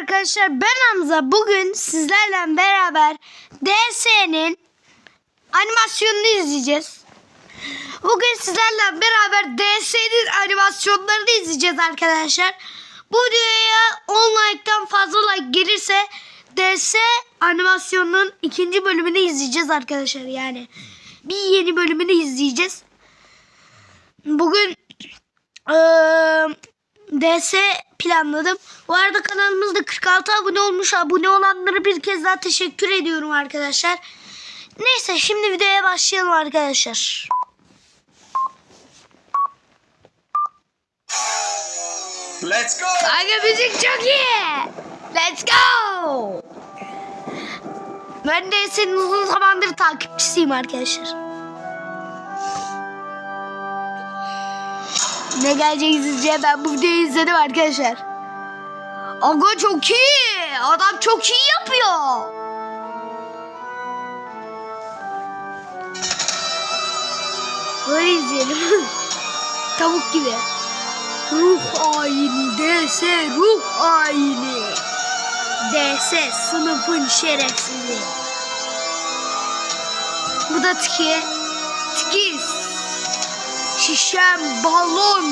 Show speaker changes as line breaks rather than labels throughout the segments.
arkadaşlar ben Hamza. Bugün sizlerle beraber DS'nin animasyonunu izleyeceğiz. Bugün sizlerle beraber DS'nin animasyonlarını izleyeceğiz arkadaşlar. Bu videoya 10 like'tan fazla like gelirse DS animasyonunun ikinci bölümünü izleyeceğiz arkadaşlar. Yani bir yeni bölümünü izleyeceğiz. Bugün eee DS planladım. Bu arada kanalımızda 46 abone olmuş. Abone olanlara bir kez daha teşekkür ediyorum arkadaşlar. Neyse şimdi videoya başlayalım arkadaşlar.
Let's go.
Kanka müzik çok iyi. Let's go. Ben de senin uzun zamandır takipçisiyim arkadaşlar. Ne gelecek izleyeceğim ben bu videoyu izledim arkadaşlar. Aga çok iyi. Adam çok iyi yapıyor. Böyle izleyelim. Tavuk gibi. Ruh ayini DS ruh ayini. DS sınıfın şerefsizi. Bu da tiki. Tiki. Şişen balon.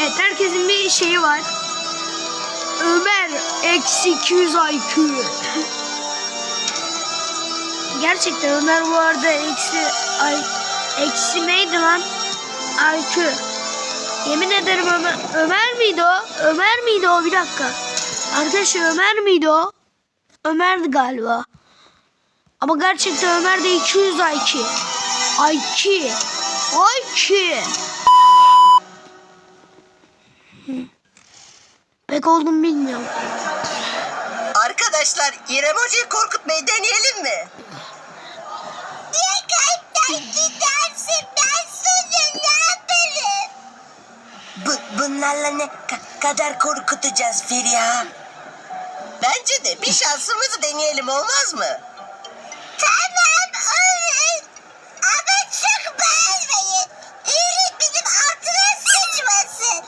Evet herkesin bir şeyi var. Ömer eksi 200 IQ. Gerçekten Ömer bu arada eksi ay eksi neydi lan? IQ. Yemin ederim Ömer, Ömer miydi o? Ömer miydi o? Bir dakika. Arkadaşlar Ömer miydi o? Ömer'di galiba. Ama gerçekten Ömer de 200 IQ. IQ. IQ. Hı. Pek oldum bilmiyorum.
Arkadaşlar İrem Hoca'yı korkutmayı deneyelim mi? Ben ne yaparım? Bu, bunlarla ne ka- kadar korkutacağız Feriha? Bence de bir şansımızı deneyelim olmaz mı? Tamam olur. Ama çok bağırmayın. İyilik bizim altına sıçmasın.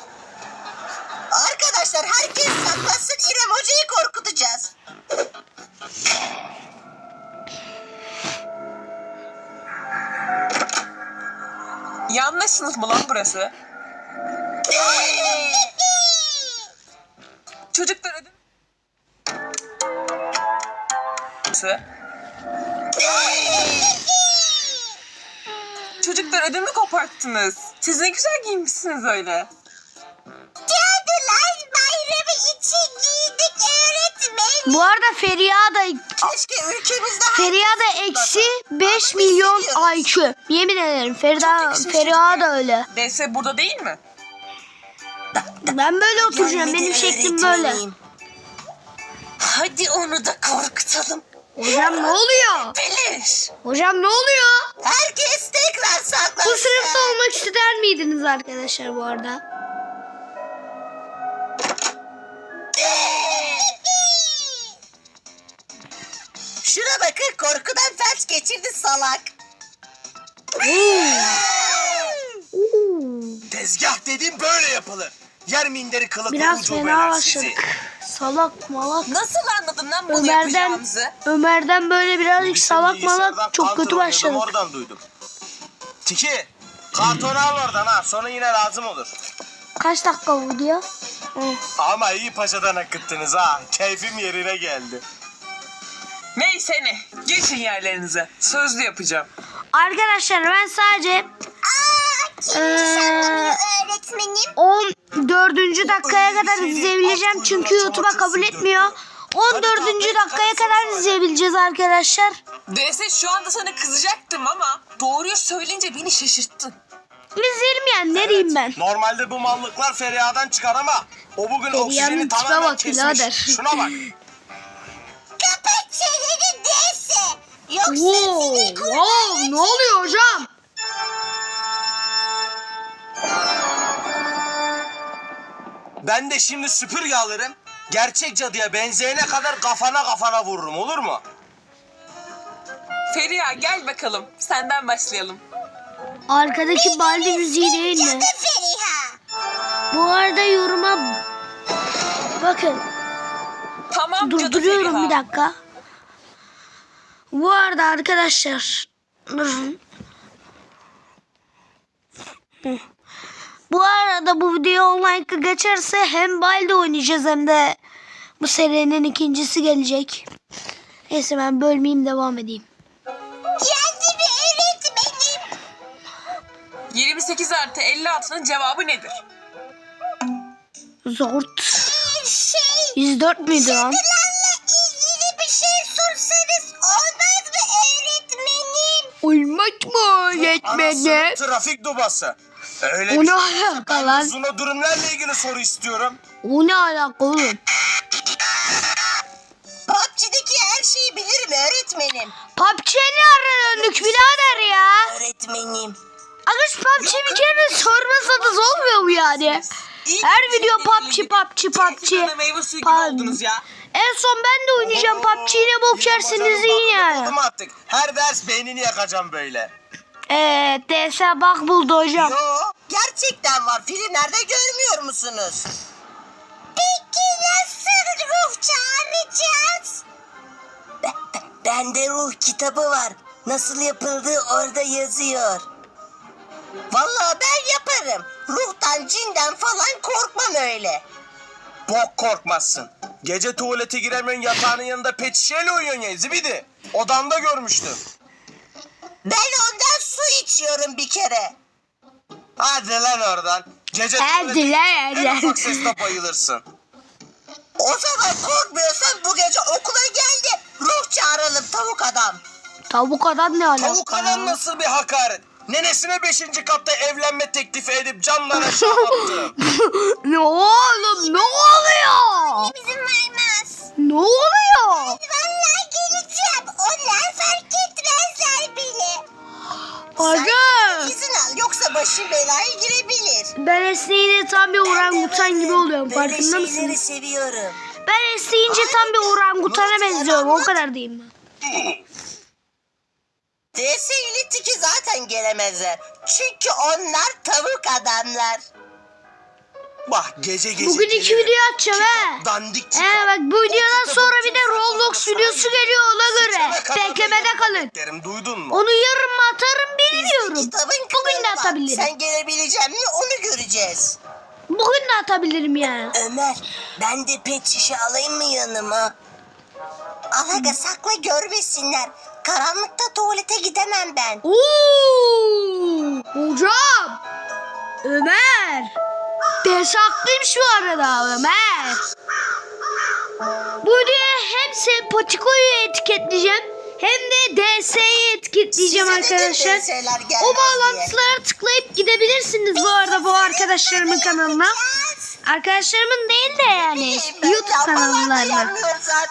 Arkadaşlar herkes saklasın İrem Hoca'yı korkutacağız.
Yanlış sınıf mı lan burası? Çocuklar ödüm... Çocuklar ödümü koparttınız. Siz ne güzel giymişsiniz öyle.
Bu arada Feriha da
Keşke ülkemizde
Feriha da eksi 5 milyon IQ. Yemin ederim Ferida, Feriha da öyle.
DS burada değil mi?
Ben böyle oturacağım. Benim şeklim böyle.
Hadi onu da korkutalım.
Hocam ne oluyor?
Bilir.
Hocam ne oluyor?
Herkes tekrar saklasın.
Bu sınıfta olmak ister miydiniz arkadaşlar bu arada?
Şuna bakın korkudan felç geçirdi salak.
Tezgah dediğim böyle yapılır. Yer minderi kılıklı
Biraz fena
beler
başladık. Salak malak.
Nasıl anladın lan bunu
Ömer'den
yapacağımızı?
Ömer'den böyle birazcık
Bizim
salak malak çok kötü
oynadım,
başladık.
Oradan duydum. Tiki, kartonu al oradan ha. Sonra yine lazım olur.
Kaç dakika video? Hı.
Ama iyi paşadan akıttınız ha. Keyfim yerine geldi.
Neyse ne. Geçin yerlerinize. Sözlü yapacağım.
Arkadaşlar ben sadece eee,
öğretmenim.
14. dakikaya kadar izleyebileceğim çünkü YouTube'a kabul etmiyor. 14. dakikaya kadar izleyebileceğiz arkadaşlar.
DS şu anda sana kızacaktım ama doğruyu söyleyince beni şaşırttın.
İzleyelim yani ne diyeyim ben.
Normalde bu mallıklar Feriha'dan çıkar ama o bugün
Feriha'nın
oksijeni
tipe
tamamen
bak
kesmiş.
birader.
Şuna bak.
Kapat çeneni dese. Yoksa
Wow,
seni
wow, ne oluyor hocam?
Ben de şimdi süpürge alırım. Gerçek cadıya benzeyene kadar kafana kafana vururum olur mu?
Feriha gel bakalım. Senden başlayalım.
Arkadaki baldi müziği değil mi?
Feriha.
Bu arada yoruma Bakın
Tamam cadı
durduruyorum bir dakika. Bu arada arkadaşlar. Bu arada bu video online geçerse hem Balde oynayacağız hem de bu serinin ikincisi gelecek. Neyse ben bölmeyeyim devam edeyim.
Geldi bir öğretmenim.
28 artı 56'nın cevabı nedir?
Zort.
Şey,
104 müydü lan?
ilgili bir şey sorsanız olmaz mı öğretmenim?
Olmaz mı
Anasının trafik dubası. Öyle
O
bir
ne
şey
alaka
ben
lan?
Durumlarla ilgili soru istiyorum.
O ne alaka oğlum?
PUBG'deki her şeyi bilirim öğretmenim.
PUBG'ye ne ara döndük birader ya?
Öğretmenim.
Aga şu PUBG bir kere sormasanız olmuyor mu yani?
İlk
Her video
de
PUBG, PUBG, PUBG.
oldunuz ya.
En son ben de oynayacağım PUBG ile bok yersiniz yani.
Buldum artık. Her ders beynini yakacağım böyle.
Eee DS bak buldu hocam.
Yo, gerçekten var. Filmlerde görmüyor musunuz? Peki nasıl ruh çağıracağız? Bende ruh kitabı var. Nasıl yapıldığı orada yazıyor. Vallahi ben yaparım. Ruhtan, cinden falan korkmam öyle.
Bok korkmazsın. Gece tuvalete giremiyorsun yatağının yanında pet şişeyle uyuyorsun ya zibidi. Odamda görmüştüm.
Ben ondan su içiyorum bir kere.
Hadi lan oradan. Gece
Hadi
tuvalete
lan
en
oradan.
ufak sesle bayılırsın.
O zaman korkmuyorsan bu gece okula geldi. Ruh çağıralım tavuk adam.
Tavuk adam ne alaka?
Tavuk adam nasıl bir hakaret? Nenesine beşinci katta evlenme teklifi edip camdan aşağı attım.
ne oğlum ne oluyor?
Bizim vermez.
Ne oluyor?
Vallahi geleceğim. Onlar fark etmezler bile.
Aga.
İzin al yoksa başın belaya girebilir.
Ben esneyince tam bir orangutan gibi oluyorum
Böyle
farkında
şeyleri
mısınız?
seviyorum.
Ben esneyince tam bir orangutana benziyorum o kadar diyeyim ben.
DS ile tiki zaten gelemezler. Çünkü onlar tavuk adamlar.
Bak gece gece
Bugün iki
gelirim.
video atacağım
Kitap
he.
Dandik kitap.
Ee bak bu videodan sonra bir de
kimse
Roblox videosu geliyor ona göre.
Sıçana
Beklemede
yemin
kalın.
ederim, duydun mu?
Onu yarın mı atarım bilmiyorum.
Kitabın
Bugün de atabilirim.
Sen gelebilecek mi onu göreceğiz.
Bugün de atabilirim yani.
Ömer ben de pet şişe alayım mı yanıma? Al aga sakla görmesinler. Karanlıkta tuvalete gidemem ben.
Oo, hocam. Ömer. Ders haklıymış bu arada Ömer. Bu videoya hem Sempatiko'yu etiketleyeceğim hem de DS'yi etiketleyeceğim
Size
arkadaşlar. O bağlantılara tıklayıp gidebilirsiniz bu arada bu arkadaşlarımın kanalına. Arkadaşlarımın değil de yani YouTube kanallarına.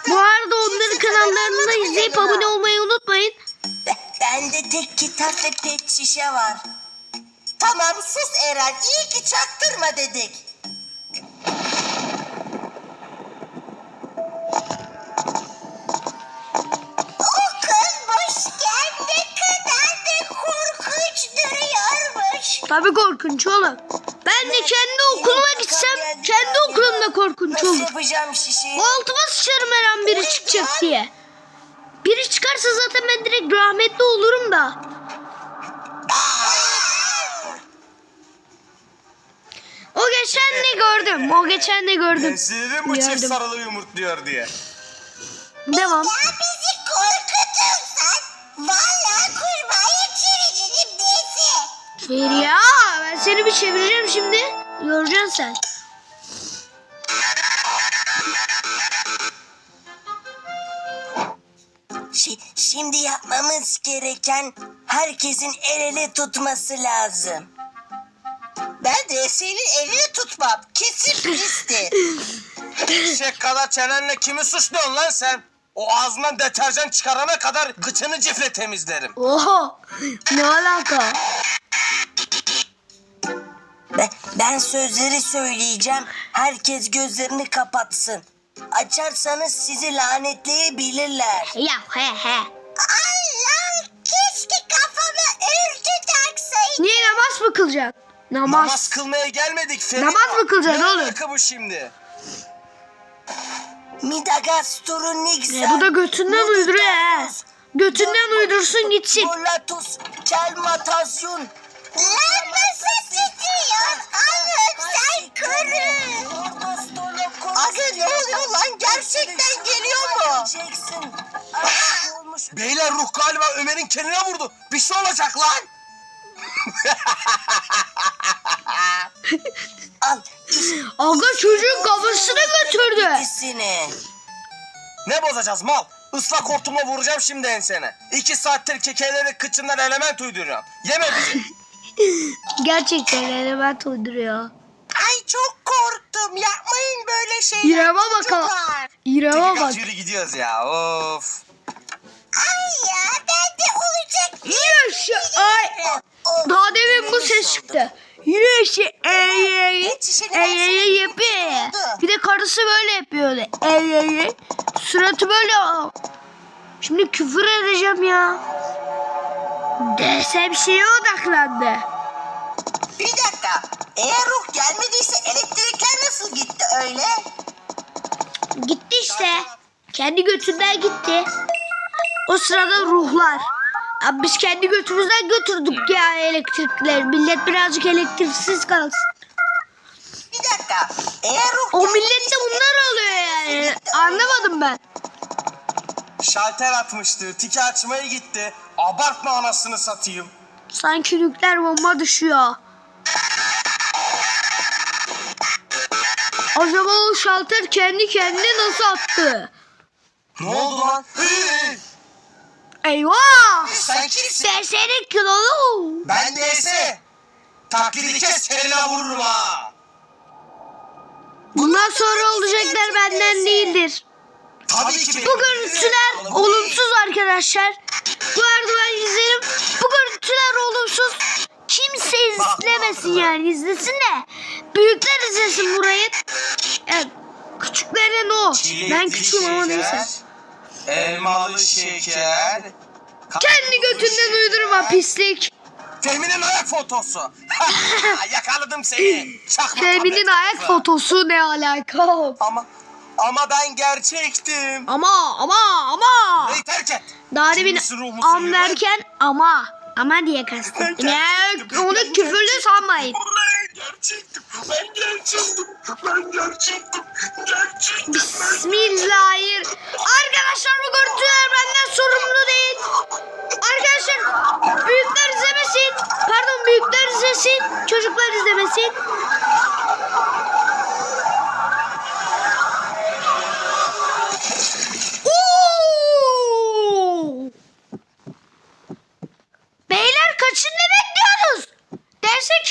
Bu arada onların kanallarını da izleyip abone olmayı unutmayın.
Bende tek kitap ve pet şişe var. Tamam sus Eren iyi ki çaktırma dedik.
Tabii korkunç oğlum. Ben de kendi okuluma gitsem kendi okulumda korkunç
Nasıl
olur.
yapacağım şişeyi?
O altıma sıçarım her an biri çıkacak diye. Biri çıkarsa zaten ben direkt rahmetli olurum da. O geçen de gördüm. O geçen de gördüm.
Dedim bu çift
Gördüm.
sarılı yumurtluyor diye.
Devam.
Ya bizi korkutursan vallahi kurbağa çeviririm dese.
Feriha ben seni bir çevireceğim şimdi. Göreceksin sen.
Şi- şimdi yapmamız gereken herkesin el ele tutması lazım. Ben de senin elini tutmam. Kesin pistir.
Eşek kadar çenenle kimi suçluyorsun lan sen? O ağzından deterjan çıkarana kadar gıçını cifle temizlerim.
Oha. Ne alaka?
Ben, ben sözleri söyleyeceğim. Herkes gözlerini kapatsın. Açarsanız sizi lanetleyebilirler.
Ya he he.
Allah keşke kafama örtü taksaydın.
Niye namaz mı kılacak? Namaz.
Namaz kılmaya gelmedik Feriha.
Namaz mı kılacaksın
Ne
oğlum?
alaka bu şimdi?
Midagastur'un Nixon.
E, bu da götünden uyduruyor he. Götünden uydursun gitsin.
Volatus Kelmatasyun. Lan nasıl titriyor? Allah'ım sen koru. Aga ne oluyor lan? Gerçekten geliyor mu?
Beyler ruh galiba Ömer'in kendine vurdu. Bir şey olacak lan.
Al.
Aga çocuğun kafasını götürdü.
İkisini.
Ne bozacağız mal? Islak hortumla vuracağım şimdi ensene. İki saattir kekeleri kıçından element uyduruyorum. Yeme bizi.
Gerçekten element uyduruyor.
Ay çok korktum. Yapmayın böyle şeyler.
İrem'e bakalım.
çocuklar.
İrem'e bak.
Kaç yürü gidiyoruz ya of.
Ay ya ben de olacak.
Yaşa ay. Daha demin bu ses çıktı. Yaşa ey ey ey ey yapıyor. Bir de karısı böyle yapıyordu. Ey ey ey. Suratı böyle. Şimdi küfür edeceğim ya. Desem şeye odaklandı.
Dakika. Eğer ruh gelmediyse elektrikler nasıl gitti öyle?
Gitti işte. Kendi götünden gitti. O sırada ruhlar. Abi biz kendi götümüzden götürdük ya elektrikleri. Millet birazcık elektriksiz kalsın.
Bir dakika. Eğer ruh
O
gelmediyse
millette bunlar oluyor yani.
elektrikler
Anlamadım ben.
Şalter atmıştı. Tiki açmaya gitti. Abartma anasını satayım.
Sanki nükleer bomba düşüyor. Acaba o şalter kendi kendine nasıl attı?
Ne oldu lan?
Eyvah!
Sen kimsin?
Ben senin kilolu.
Ben DS. Taklidi kes çenene vururum ha.
Bundan sonra olacaklar benden değildir.
Tabii ki
Bu görüntüler olumsuz arkadaşlar. Bu arada ben izlerim. Bu görüntüler olumsuz. Kimse izlemesin yani izlesin de. Büyükler izlesin burayı. Evet. Küçüklere no. Ben küçüğüm ama neyse.
Elmalı şeker.
Kendi götünden uydurma pislik.
Fehmi'nin ayak fotosu. Yakaladım seni. Çakma
Fehmi'nin ayak fotosu ne alaka?
Ama ama ben gerçektim.
Ama ama ama.
Neyi terk et.
Daha demin am derken ama. Ama diye kastettim. Ya onu küfürlü sanmayın.
Ben gerçektim. Ben gerçektim. Ben gerçektim. Gerçektim.
Bismillahir.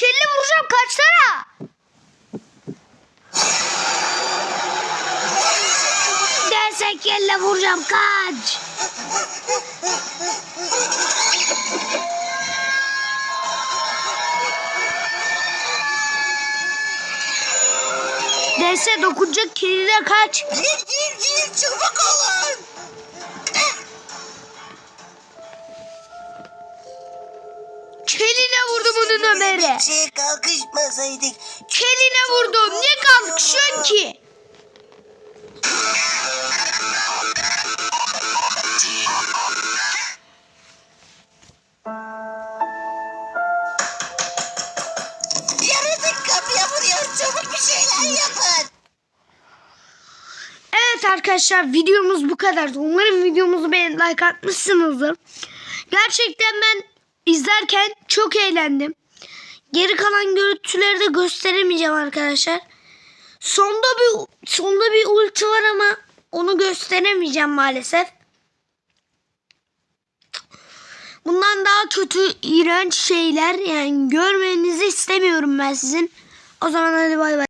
Kelli vuracağım kaçsana. Derse kelle vuracağım kaç. Derse dokunacak kelline kaç. Vurdum onun Ömer'e.
Kalkışmasaydık.
Keline vurdum. Niye kalkışıyorsun ki?
Yaratık kapıya vuruyor. Çabuk bir şeyler yapın.
Evet arkadaşlar videomuz bu kadardı. Umarım videomuzu beğenip like atmışsınızdır. Gerçekten ben izlerken çok eğlendim. Geri kalan görüntüleri de gösteremeyeceğim arkadaşlar. Sonda bir sonda bir ulti var ama onu gösteremeyeceğim maalesef. Bundan daha kötü iğrenç şeyler yani görmenizi istemiyorum ben sizin. O zaman hadi bay bay.